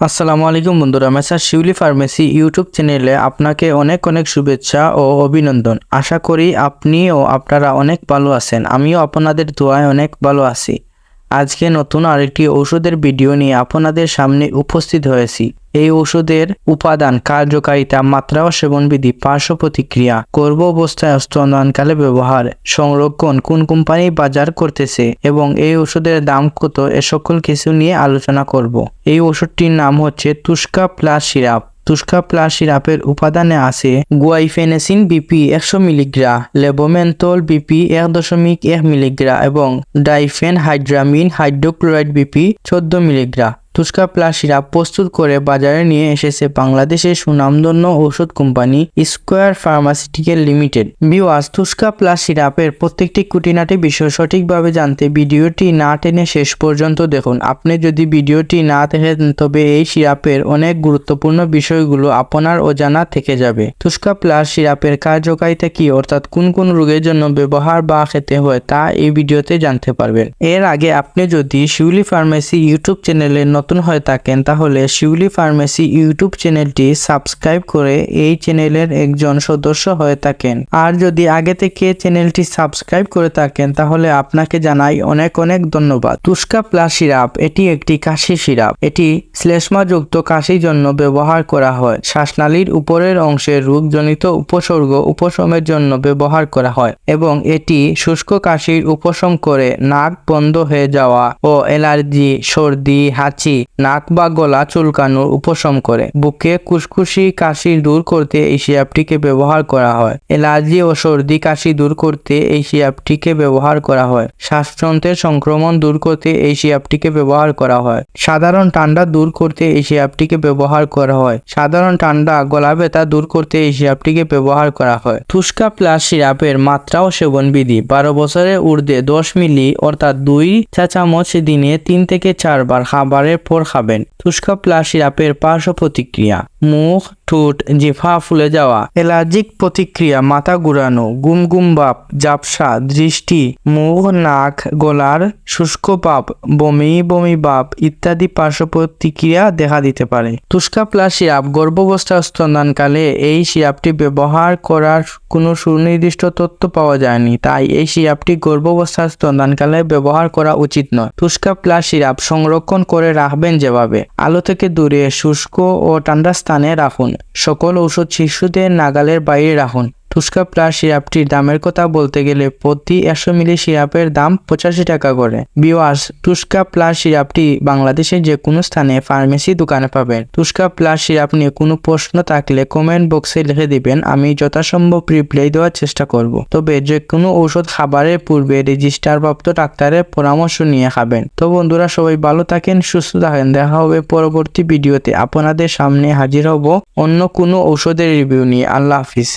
আসসালামু আলাইকুম বন্ধুরা, মেসার শিউলি ফার্মেসি ইউটিউব চ্যানেলে আপনাকে অনেক অনেক শুভেচ্ছা ও অভিনন্দন। আশা করি আপনি ও আপনারা অনেক ভালো আছেন। আমিও আপনাদের দোয়ায় অনেক ভালো আছি। আজকে নতুন আরেকটি ওষুধের ভিডিও নিয়ে আপনাদের সামনে উপস্থিত হয়েছি। এই ওষুধের উপাদান কার্যকারিতা, মাত্রা ও সেবনবিধি, পার্শ্ব প্রতিক্রিয়া, গর্ভ অবস্থায় স্তনদানকালে ব্যবহার, সংরক্ষণ, কোন কোম্পানি বাজার করতেছে এবং এই ওষুধের দাম কত, এ সকল কিছু নিয়ে আলোচনা করব। এই ওষুধটির নাম হচ্ছে Tuska plus syrup. Tuska plus সিরাপের উপাদানে আছে গুয়াইফেনেসিন বিপি একশো মিলিগ্রা লেবোমেন্টল বিপি এক দশমিক এক মিলিগ্রা এবং ডাইফেন হাইড্রামিন হাইড্রোক্লোরাইড বিপি চোদ্দ মিলিগ্রা। তুস্কা প্লাস সিরাপ প্রস্তুত করে বাজারে নিয়ে এসেছে বাংলাদেশের সুনামধন্য ঔষধ কোম্পানি স্কোয়ার ফার্মাসিউটিক্যাল লিমিটেড। বিওয়াস তুস্কা প্লাস সিরাপের প্রত্যেকটি কুটিনাটি বিষয় সঠিকভাবে জানতে ভিডিওটি না টেনে শেষ পর্যন্ত দেখুন। আপনি যদি ভিডিওটি না দেখেন, তবে এই সিরাপের অনেক গুরুত্বপূর্ণ বিষয়গুলো আপনার অজানা থেকে যাবে। তুস্কা প্লাস সিরাপের কার্যকারিতা কি, অর্থাৎ কোন কোন রোগের জন্য ব্যবহার বা খেতে হয়, তা এই ভিডিওতে জানতে পারবেন। এর আগে আপনি যদি শিউলি ফার্মেসি ইউটিউব চ্যানেলে নতুন হয়ে থাকেন, তাহলে শিউলি ফার্মেসি ইউটিউব চ্যানেলটি সাবস্ক্রাইব করে এই চ্যানেলের একজন সদস্য হয়ে থাকেন। আর যদি আগে থেকে চ্যানেলটি সাবস্ক্রাইব করে থাকেন, তাহলে আপনাকে জানাই অনেক অনেক ধন্যবাদ। তুস্কা প্লাস সিরাপ, এটি একটি কাশি সিরাপ। এটি শ্লেষ্মাযুক্ত কাশির জন্য ব্যবহার করা হয়। শ্বাসনালীর উপরের অংশের রোগজনিত উপসর্গ উপশমের জন্য ব্যবহার করা হয় এবং এটি শুষ্ক কাশির উপশম করে নাক বন্ধ হয়ে যাওয়া ও অ্যালার্জি, সর্দি, হাঁচি নাক বা গলা চুলকানোর উপশম করে। বুকে কুসকুসি কাশি দূর করতে এই সিরাপটিকে ব্যবহার করা হয়। অ্যালার্জি ও সর্দি কাশি দূর করতে এই সিরাপটিকে ব্যবহার করা হয়। শ্বাসযন্ত্রের সংক্রমণ দূর করতে এই সিরাপটিকে ব্যবহার করা হয়। সাধারণ ঠান্ডা দূর করতে এই সিরাপটিকে ব্যবহার করা হয়। সাধারণ ঠান্ডা, গলা ব্যথা দূর করতে এই সিরাপটিকে ব্যবহার করা হয়। তুস্কা প্লাস সিরাপের মাত্রা ও সেবন বিধি বারো বছরের ঊর্ধ্বে দশ মিলি অর্থাৎ দুই চা চামচ দিনে তিন থেকে চারবার খাবারের পর খাবেন। তুষ্কা প্লাস সিরাপের পার্শ্ব প্রতিক্রিয়া। মুখ, ঠোঁট জিফা ফুলে যাওয়া। অ্যালার্জিক প্রতিক্রিয়া, মাথা ঘুরানো গুম গুম ভাব জাপসা, দৃষ্টি, মুখ, নাক, গলার শুষ্ক ভাব বমি বমি ভাব ইত্যাদি পার্শ্ব প্রতিক্রিয়া দেখা দিতে পারে। তুস্কা প্লাস সিরাপ গর্ভাবস্থা স্তনদানকালে এই সিরাপটি ব্যবহার করার কোনো সুনির্দিষ্ট তথ্য পাওয়া যায়নি, তাই এই সিরাপটি গর্ভাবস্থা স্তন্দানকালে ব্যবহার করা উচিত নয়। তুস্কা প্লাস সিরাপ সংরক্ষণ করে রাখবেন যেভাবে। আলো থেকে দূরে, শুষ্ক ও ঠান্ডা স্থানে রাখুন। সকল ঔষধ শিশুদের নাগালের বাইরে রাখুন। তুস্কা প্লাস সিরাপটির দামের কথা বলতে গেলে প্রতি একশো মিলি সিরাপের দাম পঁচাশি টাকা করে। বিওয়াস, তুস্কা প্লাস সিরাপটি বাংলাদেশের যে কোনো স্থানে ফার্মেসি দোকানে পাবেন। তুস্কা প্লাস সিরাপ নিয়ে কোনো প্রশ্ন থাকলে কমেন্ট বক্সে লিখে দিবেন, আমি যথাসম্ভব রিপ্লাই দেওয়ার চেষ্টা করব। তবে যে কোনো ঔষধ খাবারের পূর্বে রেজিস্টারপ্রাপ্ত ডাক্তারের পরামর্শ নিয়ে খাবেন। তো বন্ধুরা, সবাই ভালো থাকেন, সুস্থ থাকেন। দেখা হবে পরবর্তী ভিডিওতে। আপনাদের সামনে হাজির হব অন্য কোনো ঔষধের রিভিউ নিয়ে। আল্লাহ হাফিজ।